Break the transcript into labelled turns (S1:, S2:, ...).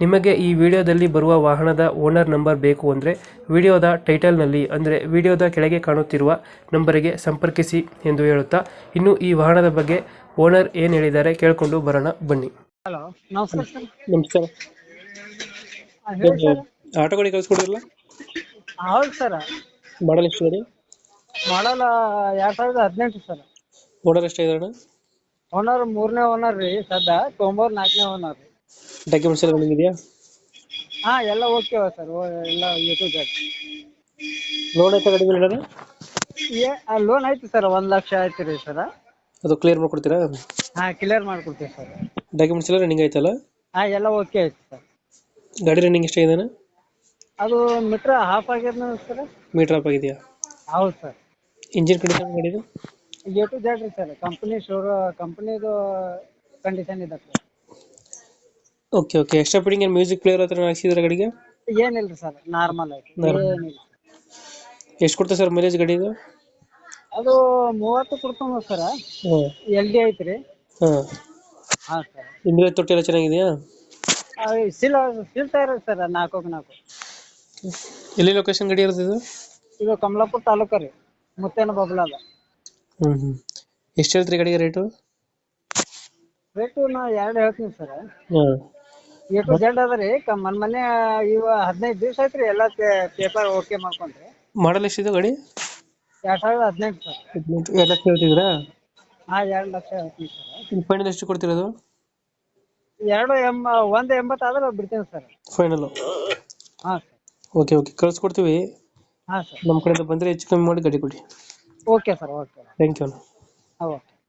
S1: ನಿಮಗೆ ಈ ವಿಡಿಯೋದಲ್ಲಿ ಬರುವ ವಾಹನದ ಓನರ್ ನಂಬರ್ ಬೇಕು ಅಂದರೆ ವಿಡಿಯೋದ ಟೈಟಲ್ನಲ್ಲಿ ಅಂದರೆ ವಿಡಿಯೋದ ಕೆಳಗೆ ಕಾಣುತ್ತಿರುವ ನಂಬರಿಗೆ ಸಂಪರ್ಕಿಸಿ ಎಂದು ಹೇಳುತ್ತಾ ಇನ್ನು ಈ ವಾಹನದ ಬಗ್ಗೆ ಓನರ್ ಏನು ಹೇಳಿದ್ದಾರೆ ಕೇಳಿಕೊಂಡು ಬರೋಣ ಬನ್ನಿ.
S2: ಹಲೋ ನಮಸ್ಕಾರ ಸರ್.
S1: ನಮಸ್ಕಾರ.
S2: ಹಾಂ ಹೇಳಿ ಸರ್.
S1: ಆಟೋ ಗಾಡಿ ಕಳಿಸ್ಕೊಡಿರಲ್ಲ?
S2: ಹೌದು ಸರ್.
S1: ಮಾಡಲ್ ಎಷ್ಟು ಗಾಡಿ?
S2: ಮಾಡಲ್ ಎರಡು ಸಾವಿರದ ಹದಿನೆಂಟು ಸರ್.
S1: ಓನರ್ ಅಣ್ಣ?
S2: ಓನರ್ ಮೂರನೇ ಓನರ್ ರೀ ಸದ್ದ ತೊಂಬರ್ ನಾಲ್ಕನೇ ಓನರ್ ರೀ.
S1: ಡಾಕ್ಯುಮೆಂಟ್ಸ್ ಎಲ್ಲ ರನ್ನಿಂಗ್ ಇದೆಯಾ
S2: ಆ ಎಲ್ಲ ಓಕೆ ಸರ್ ಎಲ್ಲ ಎ ಟು ಜೆಡ್
S1: ಲೋನ್ ಐತೆ ಗಾಡಿ ಮೇಲೆ
S2: ಏ ಲೋನ್ ಐತೆ ಸರ್ ಒಂದು ಲಕ್ಷ ಐತೆ ರೀ ಸರ್
S1: ಅದು ಕ್ಲಿಯರ್ ಮಾಡ್ಕೊಡ್ತೀರಾ?
S2: ಹಾ ಕ್ಲಿಯರ್ ಮಾಡ್ಕೊಡ್ತೀವಿ ಸರ್
S1: ಡಾಕ್ಯುಮೆಂಟ್ಸ್ ಎಲ್ಲ ರನ್ನಿಂಗ್ ಐತಲ್ಲ
S2: ಹಾ ಎಲ್ಲ ಓಕೆ ಐತಿ ಸರ್
S1: ಗಾಡಿ ರನ್ನಿಂಗ್ ಎಷ್ಟಾಗಿದೆ
S2: ಅದು ಮೀಟ್ರ್ ಹಾಫ್ ಆಗ್ಯದ ಸರ್
S1: ಮೀಟರ್ ಹಾಫ್ ಆಗಿದೆಯಾ?
S2: ಹೌದು ಸರ್
S1: ಇಂಜಿನ್ ಕಂಡೀಷನ್ ಗಾಡಿದು
S2: ಎ ಟು ಜೆಡ್ ರೀ ಸರ್ ಕಂಪ್ನಿ ಶೋರು ಕಂಪ್ನಿದು ಕಂಡೀಷನ್ ಇದೆ sir
S1: okay okay extra fitting ಏನು ಮ್ಯೂಸಿಕ್ ಪ್ಲೇಯರ್ ಹತ್ರ ಹಾಕ್ಸಿದ್ರೆ ಗಾಡಿಗೆ?
S2: ಏನಿಲ್ಲ ರೀ ಸರ್ ನಾರ್ಮಲ್ ಆಗಿ.
S1: Normal.
S2: ಏನಿಲ್ಲ.
S1: ಎಷ್ಟು ಕೊಡ್ತಾರೆ ಸರ್ ಮೈಲೇಜ್ ಗಾಡಿದು?
S2: ಅದು ಮೂವತ್ತು ಕೊಡ್ತಾವ ಸರ್.
S1: ಹಾಂ
S2: ಎಲ್ ಡಿ ಐತ್ರಿ.
S1: ಹಾಂ.
S2: ಹಾಂ ಸರ್.
S1: ಹಿಂದ್ಗಡೆ ತೊಟ್ಟಿ ಎಲ್ಲ ಚೆನ್ನಾಗಿದೆಯಾ?
S2: ಸಿಲ್ ಸಿಲ್ತಾ ಇರೋದು ಸರ್ ನಾಲ್ಕು ನಾಲ್ಕು.
S1: ಎಲ್ಲಿ ಲೊಕೇಶನ್ ಗಾಡಿ ಇರೋದು ಇದು?
S2: ಇದು ಕಮಲಾಪುರ ತಾಲೂಕು ರೀ ಮುತ್ತೇನ ಬಬಲಾದ.
S1: ಹ್ಞೂ ಹ್ಞೂ ಎಷ್ಟು ಹೇಳ್ತೀರಿ ಗಾಡಿಗೆ ರೇಟು
S2: ರೇಟು ನಾ ಎರಡು ಹೇಳ್ತೀನಿ ಸರ್.
S1: ಹಾಂ.
S2: ಎ ಟು ಅದ ರೀ. ಮನ್ ಮೊನ್ನೆ ಇವ ಹದಿನೈದು ದಿವಸ ಐತ್ರಿ ಎಲ್ಲ ಪೇಪರ್ ಓಕೆ ಮಾಡ್ಕೊಂಡ್ರಿ.
S1: ಮಾಡಲ್ ಎಷ್ಟಿದೆ ಗಾಡಿ?
S2: ಎರಡ್ ಸಾವಿರದ ಹದಿನೆಂಟು ಸರ್.
S1: ಎರಡು ಲಕ್ಷ ಹೇಳ್ತಿದ್ದೀರಾ?
S2: ಹಾಂ ಎರಡು ಲಕ್ಷ ಹೇಳ್ತೀನಿ ಸರ್.
S1: ಫೈನಲ್ ಎಷ್ಟು ಕೊಡ್ತಿರೋದು?
S2: ಎರಡು ಎಂಬ ಒಂದು ಎಂಬತ್ತು ಆದ್ರೆ ಬಿಡ್ತೀನಿ ಸರ್.
S1: ಫೈನಲ್
S2: ಹಾಂ ಸರ್.
S1: ಓಕೆ ಓಕೆ ಕಳ್ಸ್ಕೊಡ್ತೀವಿ.
S2: ಹಾಂ ಸರ್.
S1: ನಮ್ಮ ಕಡೆಯಿಂದ ಬಂದರೆ ಹೆಚ್ಚು ಕಮ್ಮಿ ಮಾಡಿ ಗಡಿ ಕೊಡಿ.
S2: Okay sir okay
S1: thank you
S2: ಹಾಂ ಓಕೆ.